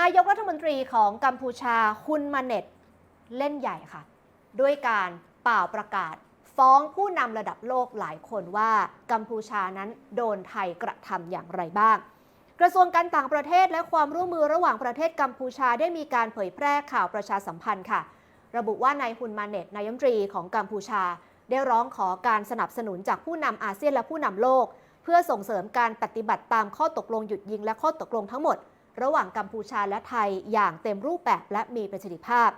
นายกรัฐมนตรีของกัมพูชาฮุนมาเน็ตเล่นใหญ่ค่ะ ด้วยการเป่าประกาศ ฟ้องผู้นำระดับโลกหลายคนว่ากัมพูชานั้นโดนไทยกระทำอย่างไรบ้าง กระทรวงการต่างประเทศและความร่วมมือระหว่างประเทศกัมพูชาได้มีการเผยแพร่ข่าวประชาสัมพันธ์ค่ะ ระบุว่านายฮุนมาเน็ตนายมนตรีของกัมพูชา ได้ร้องขอการสนับสนุนจากผู้นำอาเซียนและผู้นำโลก เพื่อส่งเสริมการปฏิบัติตามข้อตกลงหยุดยิงและข้อตกลงทั้งหมด ระหว่างกัมพูชาและไทยอย่างเต็มรูปแบบและมีประสิทธิภาพ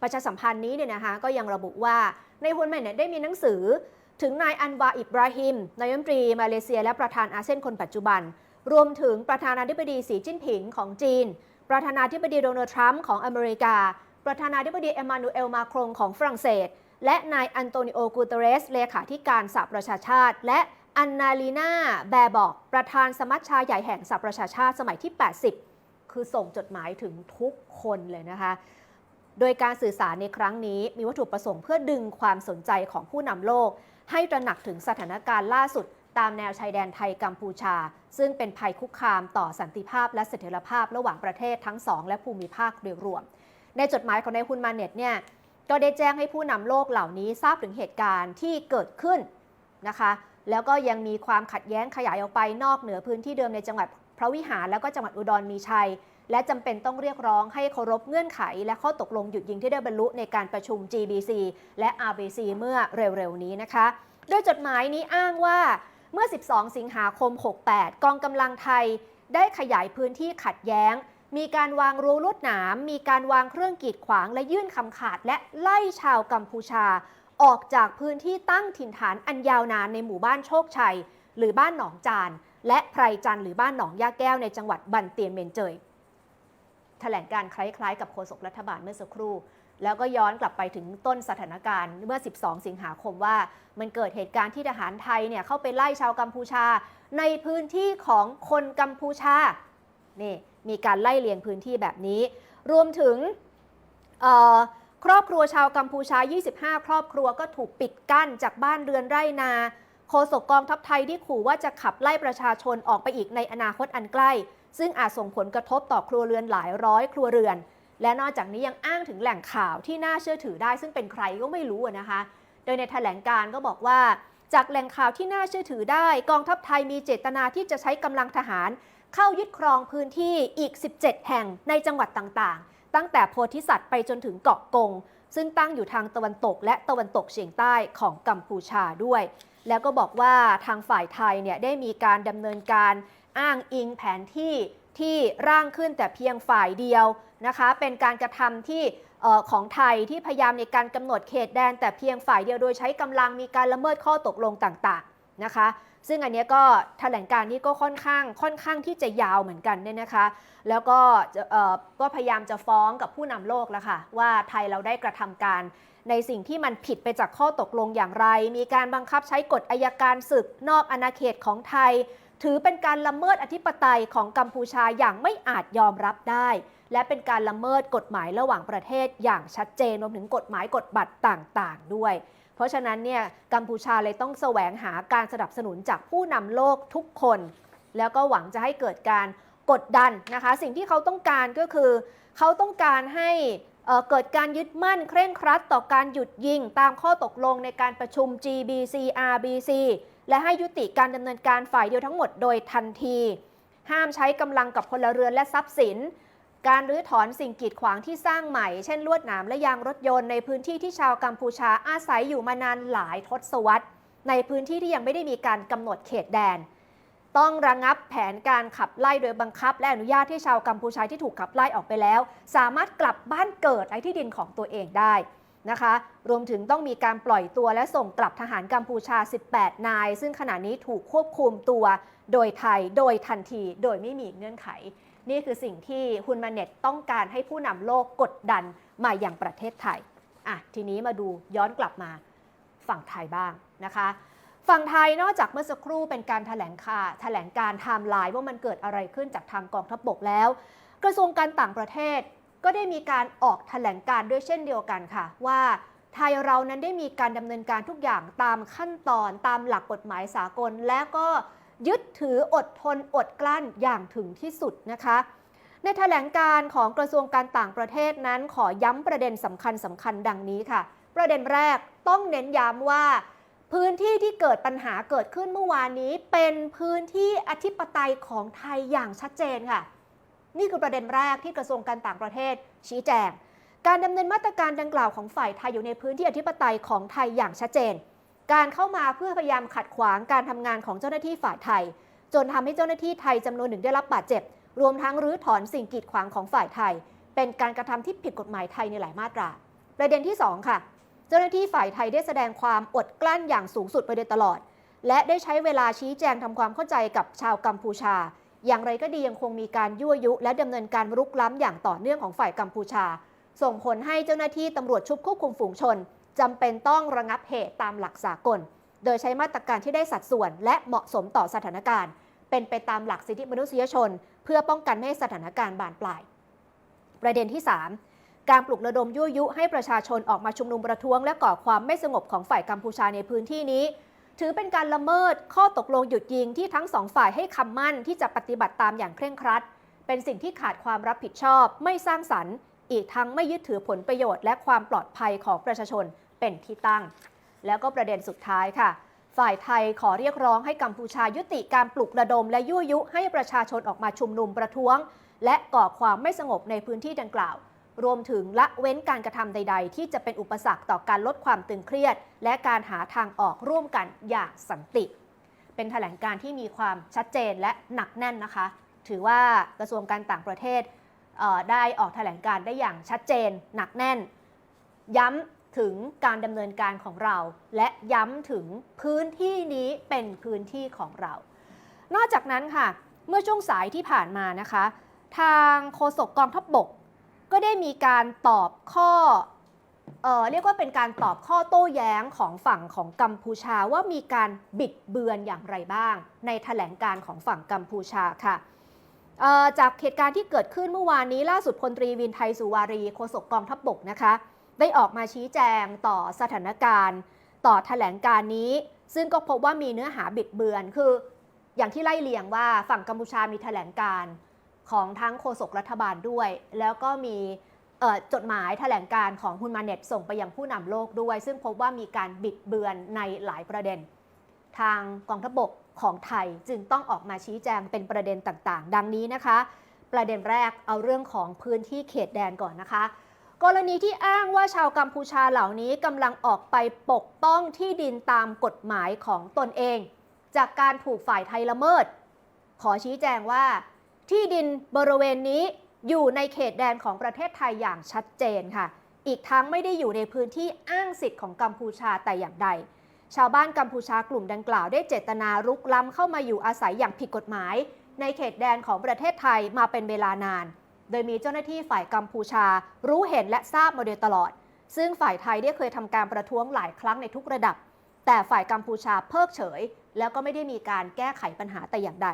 ประชาสัมพันธ์นี้เนี่ยนะคะก็ยังระบุว่าในฮุนแมนเนี่ยได้มีหนังสือ ถึงนายอันวาอิบราฮิมนายมนตรีมาเลเซีย และประธานอาเซียนคนปัจจุบัน รวมถึงประธานาธิบดีสีจิ้นผิงของจีน ประธานาธิบดีโดนัลด์ทรัมป์ของอเมริกา ประธานาธิบดีเอมมานูเอลมาครงของฝรั่งเศส และนายอันโตนิโอกูเตเรสเลขาธิการสหประชาชาติ และ อันนาลีนาแบร์บอกประธานสมัชชาใหญ่แห่งสหประชาชาติสมัยที่ 80 คือส่งจดหมายถึงทุกคนเลยนะคะ โดยการสื่อสารในครั้งนี้มีวัตถุประสงค์เพื่อดึงความสนใจของผู้นำโลก ให้ตระหนักถึงสถานการณ์ล่าสุดตามแนวชายแดนไทยกัมพูชา ซึ่งเป็นภัยคุกคามต่อสันติภาพและเสถียรภาพระหว่างประเทศทั้งสองและภูมิภาคโดยรวม ในจดหมายของนายฮุนมาเน็ตเนี่ยก็ได้แจ้งให้ผู้นำโลกเหล่านี้ทราบถึงเหตุการณ์ที่เกิดขึ้นนะคะ แล้วก็ยังมีความขัดแย้งขยายออกไปนอกเหนือพื้นที่เดิมในจังหวัดพระวิหารแล้วก็จังหวัดอุดรมีชัย และจำเป็นต้องเรียกร้องให้เคารพเงื่อนไข และข้อตกลงหยุดยิงที่ได้บรรลุในการประชุม GBC และ RBC เมื่อเร็วๆนี้นะคะ โดยจดหมายนี้อ้างว่าเมื่อ 12 สิงหาคม 68 กองกำลังไทย ได้ขยายพื้นที่ขัดแย้ง มีการวางรั้วลวดหนาม มีการวางเครื่องกีดขวาง และยื่นคำขาด และไล่ชาวกัมพูชา ออกจากพื้นที่ตั้งถิ่นฐานอันยาวนานในหมู่บ้านโชคชัย หรือบ้านหนองจาน และไพรจันหรือบ้านหนองยาแก้วในจังหวัดบันเตียนเมนเจยแถลงการคล้ายๆ กับโฆษกรัฐบาลเมื่อสักครู่ แล้วก็ย้อนกลับไปถึงต้นสถานการณ์เมื่อ 12 สิงหาคมว่า มันเกิดเหตุการณ์ที่ทหารไทยเนี่ยเข้าไปไล่ชาวกัมพูชา ในพื้นที่ของคนกัมพูชานี่มีการไล่เลียงพื้นที่แบบนี้ รวมถึงเอ่อ ครอบครัวชาวกัมพูชา 25 ครอบครัวก็ถูกปิดกั้นจากบ้านเรือนไร่นา โฆษกกองทัพไทยที่ขู่ว่าจะขับไล่ประชาชนออกไปอีกในอนาคตอันใกล้ ซึ่งอาจส่งผลกระทบต่อครัวเรือนหลายร้อยครัวเรือน และนอกจากนี้ยังอ้างถึงแหล่งข่าวที่น่าเชื่อถือได้ ซึ่งเป็นใครก็ไม่รู้นะคะ โดยในแถลงการก็บอกว่า จากแหล่งข่าวที่น่าเชื่อถือได้ กองทัพไทยมีเจตนาที่จะใช้กำลังทหาร เข้ายึดครองพื้นที่อีก 17 แห่งในจังหวัดต่างๆ ตั้งแต่โพธิสัตว์ไปจนถึงเกาะกง ซึ่งตั้งอยู่ทางตะวันตกและตะวันตกเฉียงใต้ของกัมพูชาด้วย แล้วก็บอกว่าทางฝ่ายไทยเนี่ยได้มีการดำเนินการอ้างอิงแผนที่ที่ร่างขึ้นแต่เพียงฝ่ายเดียวนะคะ เป็นการกระทำที่ของไทยที่พยายามในการกำหนดเขตแดน แต่เพียงฝ่ายเดียวโดยใช้กำลังมีการละเมิดข้อตกลงต่างๆนะคะ ซึ่งอันนี้ก็แถลงการนี้ก็ค่อนข้างค่อนข้างที่จะยาวเหมือนกันเนี่ยนะคะ แล้วก็ก็พยายามจะฟ้องกับผู้นำโลกแล้วค่ะ ว่าไทยเราได้กระทำการในสิ่งที่มันผิดไปจากข้อตกลงอย่างไร มีการบังคับใช้กฎอายการศึกนอกอาณาเขตของไทย ถือเป็นการละเมิดอธิปไตยของกัมพูชาอย่างไม่อาจยอมรับได้ และเป็นการละเมิดกฎหมายระหว่างประเทศอย่างชัดเจนรวมถึงกฎหมายกฎบัตรต่าง ๆ ด้วย ราะฉะนั้นเนี่ยกัมพูชาเลยต้องแสวงหาการสนับสนุนจากผู้นำโลกทุกคน แล้วก็หวังจะให้เกิดการกดดันนะคะ สิ่งที่เขาต้องการก็คือเขาต้องการให้เเกิดการยึดมั่นเคร่งครัดต่อการหยุดยิง ตามข้อตกลงในการประชุม GBC RBC และให้ยุติการดำเนินการฝ่ายเดียวทั้งหมดโดยทันที ห้ามใช้กำลังกับพลเรือนและทรัพย์สิน การรื้อถอนสิ่งกีดขวางที่สร้างใหม่ เช่นลวดหนามและยางรถยนต์ในพื้นที่ที่ชาวกัมพูชาอาศัยอยู่มานานหลายทศวรรษ ในพื้นที่ที่ยังไม่ได้มีการกำหนดเขตแดน ต้องระงับแผนการขับไล่โดยบังคับ และอนุญาตให้ชาวกัมพูชาที่ถูกขับไล่ออกไปแล้ว สามารถกลับบ้านเกิดไอ้ที่ดินของตัวเองได้นะคะ รวมถึงต้องมีการปล่อยตัวและส่งกลับทหารกัมพูชา 18 นาย ซึ่งขณะนี้ถูกควบคุมตัวโดยไทยโดยทันทีโดยไม่มีเงื่อนไข นี่คือสิ่งที่ฮุนมาเน็ตต้องการให้ผู้นำโลกกดดันมาอย่างประเทศไทยอะทีนี้มาดูย้อนกลับมาฝั่งไทยบ้างนะคะฝั่งไทยนอกจากเมื่อสักครู่เป็นการถแถลงค่าแถลงการไทม์ไลน์ว่ามันเกิดอะไรขึ้นจากทางกองทัพบกแล้ว กระทรวงการต่างประเทศก็ได้มีการออกแถลงการด้วยเช่นเดียวกันค่ะ ว่าไทยเรานั้นได้มีการดำเนินการทุกอย่างตามขั้นตอนตามหลักกฎหมายสากล และก็ ยึดถืออดทนอดกลั้นอย่างถึงที่สุดนะคะในแถลงการของกระทรวงการต่างประเทศนั้นขอย้ำประเด็นสำคัญสำคัญดังนี้ค่ะ ประเด็นแรกต้องเน้นย้ำว่า พื้นที่ที่เกิดปัญหาเกิดขึ้นเมื่อวานนี้เป็นพื้นที่อธิปไตยของไทยอย่างชัดเจนค่ะ นี่คือประเด็นแรกที่กระทรวงการต่างประเทศ ชี้แจง การดำเนินมาตรการดังกล่าวของฝ่ายไทยอยู่ในพื้นที่อธิปไตยของไทยอย่างชัดเจน การเข้ามาเพื่อพยายามขัดขวางการทำงานของเจ้าหน้าที่ฝ่ายไทย จนทำให้เจ้าหน้าที่ไทยจำนวนหนึ่งได้รับบาดเจ็บ รวมทั้งรื้อถอนสิ่งกีดขวางของฝ่ายไทย เป็นการกระทำที่ผิดกฎหมายไทยในหลายมาตรา ประเด็นที่ 2 ค่ะ เจ้าหน้าที่ฝ่ายไทยได้แสดงความอดกลั้นอย่างสูงสุดไปโดยตลอด และได้ใช้เวลาชี้แจงทำความเข้าใจกับชาวกัมพูชา อย่างไรก็ดียังคงมีการยั่วยุ และดำเนินการรุกล้ำอย่างต่อเนื่องของฝ่ายกัมพูชา ส่งผลให้เจ้าหน้าที่ตำรวจชุดควบคุมฝูงชน จำเป็นต้องระงับเหตุตามหลักสากล โดยใช้มาตรการที่ได้สัดส่วน และเหมาะสมต่อสถานการณ์ เป็นไปตามหลักสิทธิมนุษยชน เพื่อป้องกันไม่ให้สถานการณ์บานปลาย ประเด็นที่ 3 การปลุกระดมยั่วยุให้ประชาชนออกมาชุมนุมประท้วง และก่อความไม่สงบของฝ่ายกัมพูชาในพื้นที่นี้ ถือเป็นการละเมิดข้อตกลงหยุดยิงที่ทั้งสองฝ่ายให้คำมั่นที่จะปฏิบัติตามอย่างเคร่งครัด เป็นสิ่งที่ขาดความรับผิดชอบ ไม่สร้างสรรค์ อีกทั้งไม่ยึดถือผลประโยชน์และความปลอดภัยของประชาชนเป็นที่ตั้ง แล้วก็ประเด็นสุดท้ายค่ะ ฝ่ายไทยขอเรียกร้องให้กัมพูชายุติการปลุกระดม และยั่วยุให้ประชาชนออกมาชุมนุมประท้วง และก่อความไม่สงบในพื้นที่ดังกล่าว รวมถึงละเว้นการกระทำใด ๆ ที่จะเป็นอุปสรรคต่อการลดความตึงเครียด และการหาทางออกร่วมกันอย่างสันติ เป็นแถลงการที่มีความชัดเจนและหนักแน่นนะคะ ถือว่ากระทรวงการต่างประเทศ ได้ออกแถลงการได้อย่างชัดเจน หนักแน่น ย้ำถึงการดำเนินการของเรา และย้ำถึงพื้นที่นี้เป็นพื้นที่ของเรา นอกจากนั้นค่ะ เมื่อช่วงสายที่ผ่านมานะคะ ทางโฆษกกองทัพบบก ก็ได้มีการตอบข้อเออเรียกว่าเป็นการตอบข้อโต้แย้งของฝั่งของกัมพูชาว่ามีการบิดเบือนอย่างไรบ้าง ในแถลงการของฝั่งกัมพูชาค่ะ จากเหตุการณ์ที่เกิดขึ้นเมื่อวานนี้ล่าสุดพลตรีวินไทยสุวารีโฆษกกองทัพบบกนะคะ ได้ออกมาชี้แจงต่อสถานการณ์ ต่อแถลงการนี้ ซึ่งก็พบว่ามีเนื้อหาบิดเบือน คืออย่างที่ไล่เลียงว่าฝั่งกัมพูชามีแถลงการของทั้งโฆษกรัฐบาลด้วย แล้วก็มีจดหมายแถลงการของฮุนมาเน็ตส่งไปยังผู้นำโลกด้วย ซึ่งพบว่ามีการบิดเบือนในหลายประเด็น ทางกองทัพบกของไทยจึงต้องออกมาชี้แจงเป็นประเด็นต่างๆ ดังนี้นะคะ ประเด็นแรกเอาเรื่องของพื้นที่เขตแดนก่อนนะคะ กรณีที่อ้างว่าชาวกัมพูชาเหล่านี้กำลังออกไปปกป้องที่ดินตามกฎหมายของตนเอง จากการถูกฝ่ายไทยละเมิด ขอชี้แจงว่า ที่ดินบริเวณนี้อยู่ในเขตแดนของประเทศไทยอย่างชัดเจนค่ะ อีกทั้งไม่ได้อยู่ในพื้นที่อ้างสิทธิ์ของกัมพูชาแต่อย่างใด ชาวบ้านกัมพูชากลุ่มดังกล่าวได้เจตนารุกล้ำเข้ามาอยู่อาศัยอย่างผิดกฎหมาย ในเขตแดนของประเทศไทยมาเป็นเวลานาน โดยมีเจ้าหน้าที่ฝ่ายกัมพูชา รู้เห็นและทราบมาโดยตลอด ซึ่งฝ่ายไทยได้เคยทำการประท้วงหลายครั้งในทุกระดับ แต่ฝ่ายกัมพูชาเพิกเฉย แล้วก็ไม่ได้มีการแก้ไขปัญหาแต่อย่างใด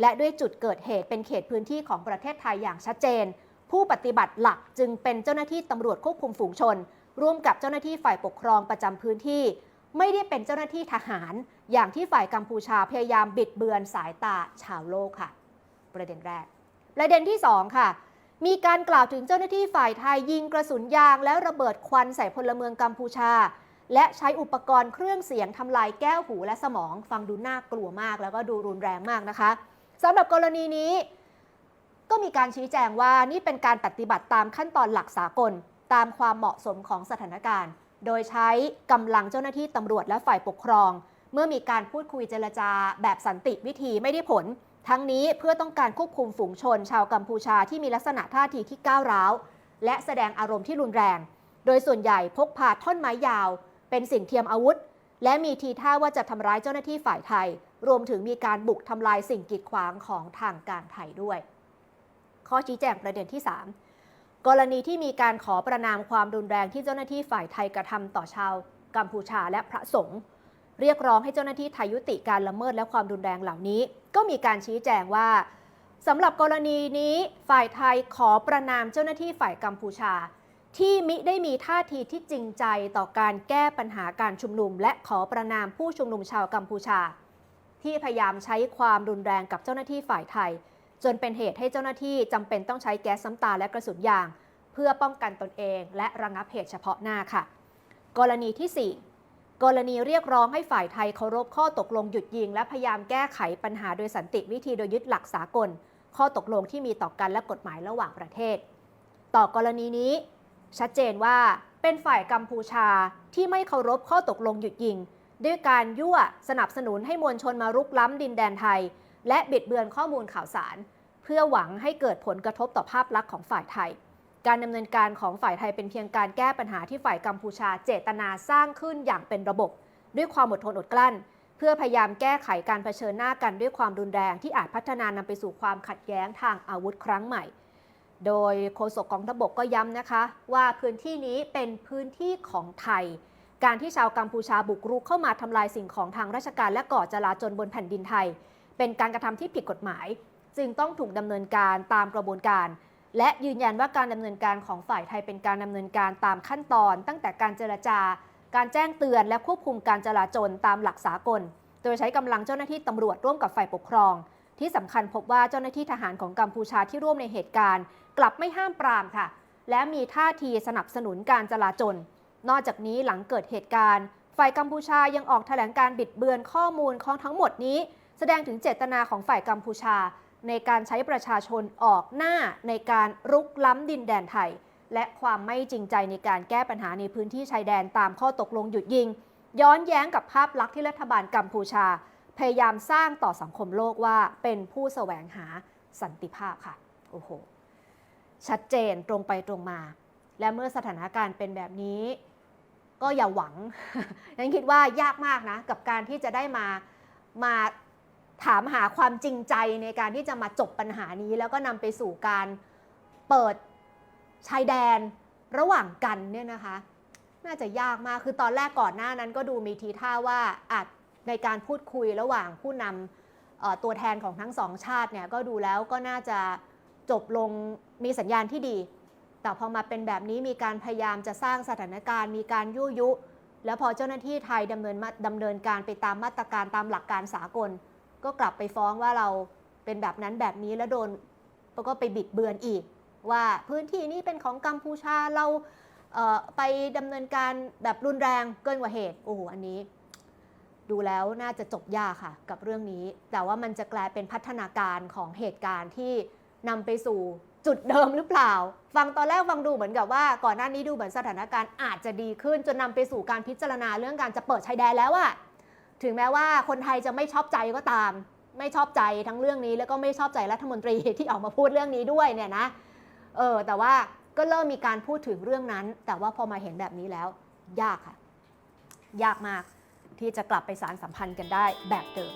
และด้วยจุดเกิดเหตุเป็นเขตพื้นที่ของประเทศไทยอย่างชัดเจน ผู้ปฏิบัติหลักจึงเป็นเจ้าหน้าที่ตำรวจควบคุมฝูงชน ร่วมกับเจ้าหน้าที่ฝ่ายปกครองประจำพื้นที่ ไม่ได้เป็นเจ้าหน้าที่ทหาร อย่างที่ฝ่ายกัมพูชาพยายามบิดเบือนสายตาชาวโลกค่ะ ประเด็นแรก ประเด็นที่สองค่ะ มีการกล่าวถึงเจ้าหน้าที่ฝ่ายไทยยิงกระสุนยาง และระเบิดควันใส่พลเมืองกัมพูชา และใช้อุปกรณ์เครื่องเสียงทำลายแก้วหูและสมอง ฟังดูน่ากลัวมากแล้วก็ดูรุนแรงมากนะคะสำหรับกรณีนี้ ก็มีการชี้แจงว่านี่เป็นการปฏิบัติตามขั้นตอนหลักสากล ตามความเหมาะสมของสถานการณ์ โดยใช้กำลังเจ้าหน้าที่ตำรวจและฝ่ายปกครอง เมื่อมีการพูดคุยเจรจาแบบสันติวิธีไม่ได้ผล ทั้งนี้เพื่อต้องการควบคุมฝูงชน ชาวกัมพูชาที่มีลักษณะท่าทีที่ก้าวร้าว และแสดงอารมณ์ที่รุนแรง โดยส่วนใหญ่พกพาท่อนไม้ยาว เป็นสิ่งเทียมอาวุธ และมีทีท่าว่าจะทำร้ายเจ้าหน้าที่ฝ่ายไทย รวมถึงมีการบุกทำลายสิ่งกีดขวางของทางการไทยด้วย ข้อชี้แจงประเด็นที่ 3 กรณีที่มีการขอประนามความรุนแรงที่เจ้าหน้าที่ฝ่ายไทยกระทำต่อชาวกัมพูชาและพระสงฆ์เรียกร้องให้เจ้าหน้าที่ไทยยุติการละเมิดและความรุนแรงเหล่านี้ ก็มีการชี้แจงว่าสำหรับกรณีนี้ฝ่ายไทยขอประนามเจ้าหน้าที่ฝ่ายกัมพูชา ที่มิได้มีท่าทีที่จริงใจต่อการแก้ปัญหาการชุมนุม และขอประนามผู้ชุมนุมชาวกัมพูชา ที่พยายามใช้ความรุนแรงกับเจ้าหน้าที่ฝ่ายไทย จนเป็นเหตุให้เจ้าหน้าที่จำเป็นต้องใช้แก๊สซ้ำตาและกระสุนยาง เพื่อป้องกันตนเอง และระงับเหตุเฉพาะหน้าค่ะ กรณีที่ 4 กรณีเรียกร้องให้ฝ่ายไทยเคารพข้อตกลงหยุดยิง และพยายามแก้ไขปัญหาโดยสันติวิธีโดยยึดหลักสากล ข้อตกลงที่มีต่อกันและกฎหมายระหว่างประเทศ ต่อกรณีนี้ ชัดเจนว่าเป็นฝ่ายกัมพูชาที่ไม่เคารพข้อตกลงหยุดยิง ด้วยการยั่วสนับสนุนให้มวลชนมารุกล้ำดินแดนไทย และบิดเบือนข้อมูลข่าวสาร เพื่อหวังให้เกิดผลกระทบต่อภาพลักษณ์ของฝ่ายไทย การดำเนินการของฝ่ายไทยเป็นเพียงการแก้ปัญหาที่ฝ่ายกัมพูชาเจตนาสร้างขึ้นอย่างเป็นระบบ ด้วยความอดทนอดกลั้น เพื่อพยายามแก้ไขการเผชิญหน้ากันด้วยความรุนแรงที่อาจพัฒนานำไปสู่ความขัดแย้งทางอาวุธครั้งใหม่ โดยโฆษกกองทัพบกก็ย้ำนะคะ ว่าพื้นที่นี้เป็นพื้นที่ของไทยการที่ชาวกัมพูชาบุกรุกเข้ามาทำลายสิ่งของทางราชการและก่อจลาจลบนแผ่นดินไทย เป็นการกระทำที่ผิดกฎหมาย จึงต้องถูกดำเนินการตามกระบวนการ และยืนยันว่าการดำเนินการของฝ่ายไทยเป็นการดำเนินการตามขั้นตอน ตั้งแต่การเจรจา การแจ้งเตือนและควบคุมการจลาจลตามหลักสากล โดยใช้กำลังเจ้าหน้าที่ตำรวจร่วมกับฝ่ายปกครอง ที่สำคัญพบว่าเจ้าหน้าที่ทหารของกัมพูชาที่ร่วมในเหตุการณ์ กลับไม่ห้ามปรามค่ะ และมีท่าทีสนับสนุนการจลาจลนอกจากนี้หลังเกิดเหตุการณ์ ฝ่ายกัมพูชายังออกแถลงการบิดเบือนข้อมูลของทั้งหมดนี้ แสดงถึงเจตนาของฝ่ายกัมพูชา ในการใช้ประชาชนออกหน้าในการรุกล้ำดินแดนไทย และความไม่จริงใจในการแก้ปัญหาในพื้นที่ชายแดนตามข้อตกลงหยุดยิง ย้อนแย้งกับภาพลักษณ์ที่รัฐบาลกัมพูชา พยายามสร้างต่อสังคมโลกว่าเป็นผู้แสวงหาสันติภาพค่ะโอ้โหชัดเจนตรงไปตรงมา และเมื่อสถานการณ์เป็นแบบนี้ ก็อย่าหวังฉันคิดว่ายากมากนะ กับการที่จะได้มามา ถามหาความจริงใจในการที่จะมาจบปัญหานี้ แล้วก็นำไปสู่การเปิดชายแดนระหว่างกันเนี่ยนะคะ น่าจะยากมากคือตอนแรกก่อนหน้านั้นก็ดูมีทีท่าว่าอาจในการพูดคุยระหว่างผู้นำตัวแทนของทั้งสองชาติเนี่ยก็ดูแล้วก็น่าจะจบลงมีสัญญาณที่ดี แต่พอมาเป็นแบบนี้มีการพยายามจะสร้างสถานการณ์ มีการยั่วยุ แล้วพอเจ้าหน้าที่ไทยดำเนินดำเนินการไปตามมาตรการตามหลักการสากล ก็กลับไปฟ้องว่าเราเป็นแบบนั้นแบบนี้แล้วโดนแล้วก็ไปบิดเบือนอีก ว่าพื้นที่นี้เป็นของกัมพูชาเราเไปดำเนินการแบบรุนแรงเกินกว่าเหตุโอ้โหอันนี้ ดูแล้วน่าจะจบยากค่ะ กับเรื่องนี้ แต่ว่ามันจะกลายเป็นพัฒนาการของเหตุการณ์ที่นำไปสู่จุดเดิมหรือเปล่า ฟังตอนแรกฟังดูเหมือนกับว่า ก่อนหน้านี้ดูเหมือนสถานการณ์อาจจะดีขึ้นจนนำไปสู่การพิจารณาเรื่องการจะเปิดชายแดนแล้วอะ ถึงแม้ว่าคนไทยจะไม่ชอบใจก็ตาม ไม่ชอบใจทั้งเรื่องนี้ แล้วก็ไม่ชอบใจรัฐมนตรีที่ออกมาพูดเรื่องนี้ด้วยเนี่ยนะเออแต่ว่าก็เริ่มมีการพูดถึงเรื่องนั้น แต่ว่าพอมาเห็นแบบนี้แล้ว ยากค่ะ ยากมากที่จะกลับไปสารสัมพันธ์กันได้แบบเดิม